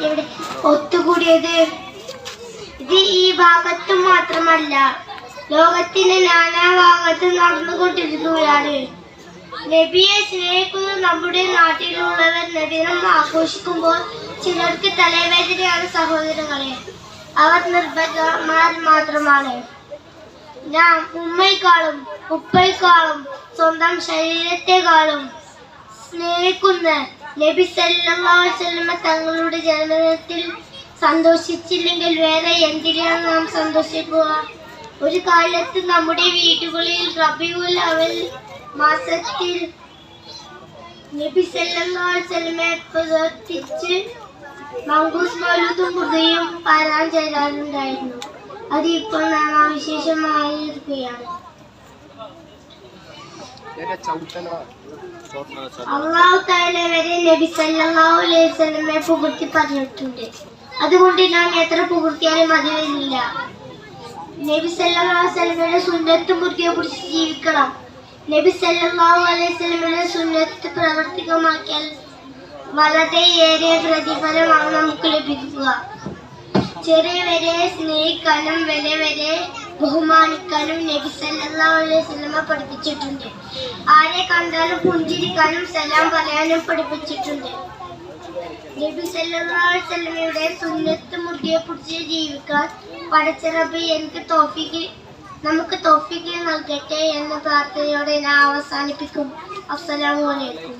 ഇവിടെ ഒത്തുകൂടിയത്. ഇത് ഈ ഭാഗത്ത് മാത്രമല്ല ലോകത്തിന്റെ നാനാ ഭാഗത്ത് നടന്നുകൊണ്ടിരിക്കുകയാണ് നബിയെ സ്നേഹിക്കുന്ന നമ്മുടെ നാട്ടിലുള്ളവർ നബിനം ആഘോഷിക്കുമ്പോൾ ചിലർക്ക് തലവേദനയാണ് സഹോദരങ്ങളെ. അവർ നിർബന്ധമാർ മാത്രമാണ്. ഞാൻ ഉമ്മയെക്കാളും ഉപ്പയെക്കാളും സ്വന്തം ശരീരത്തെക്കാളും സ്നേഹിക്കുന്ന നബി വസല്ലമ തങ്ങളുടെ ജന്മദിനത്തിൽ സന്തോഷിച്ചില്ലെങ്കിൽ വേറെ എന്തിനാണ് നാം സന്തോഷിക്കുക? ഒരു കാലത്ത് നമ്മുടെ വീടുകളിൽ റബിയുൽ അവൽ മാസത്തിൽ നബി വസല്ലമയെ പ്രവർത്തിച്ച് മങ്കൂസ് മൗലൂദും ഹൃദയം പാരായണം ചെയ്യാറുണ്ടായിരുന്നു അത് ഇപ്പോൾ നാം വിശേഷമായിരിക്കുകയാണ് വരെ പറഞ്ഞിട്ടുണ്ട്. അതുകൊണ്ട് നാം എത്ര പുകഴ്ത്തിയാലും അത് വരില്ല. നബി സല്ലല്ലാഹു വസല്ലമയുടെ സുന്നത്ത് ജീവിക്കണം. നബി സല്ലല്ലാഹു അലൈഹി സുന്നത്ത് പ്രവർത്തികമാക്കിയാൽ വളരെയേറെ പ്രതിഫലമാണ് നമുക്ക് ലഭിക്കുക. ചെറിയ ചെറിയവരെ സ്നേഹിക്കാനും വലിയവരെ ബഹുമാനിക്കാനും നബി സല്ലല്ലാഹു അലൈഹി വസല്ലമ പഠിപ്പിച്ചിട്ടുണ്ട്. ആരെ കണ്ടാലും പുഞ്ചിരിക്കാനും സലാം പറയാനും പഠിപ്പിച്ചിട്ടുണ്ട്. നബി സല്ലല്ലാഹു അലൈഹി വസല്ലമയുടെ സുന്നത്ത് മുറുകെ പിടിച്ച് ജീവിക്കാൻ പടച്ചിറബ് എനിക്ക് തോഫിക്ക് നമുക്ക് തോഫിക്ക് നൽകട്ടെ എന്ന പ്രാർത്ഥനയോടെ ഞാൻ അവസാനിപ്പിക്കും. അസ്സലാമു അലൈക്കും.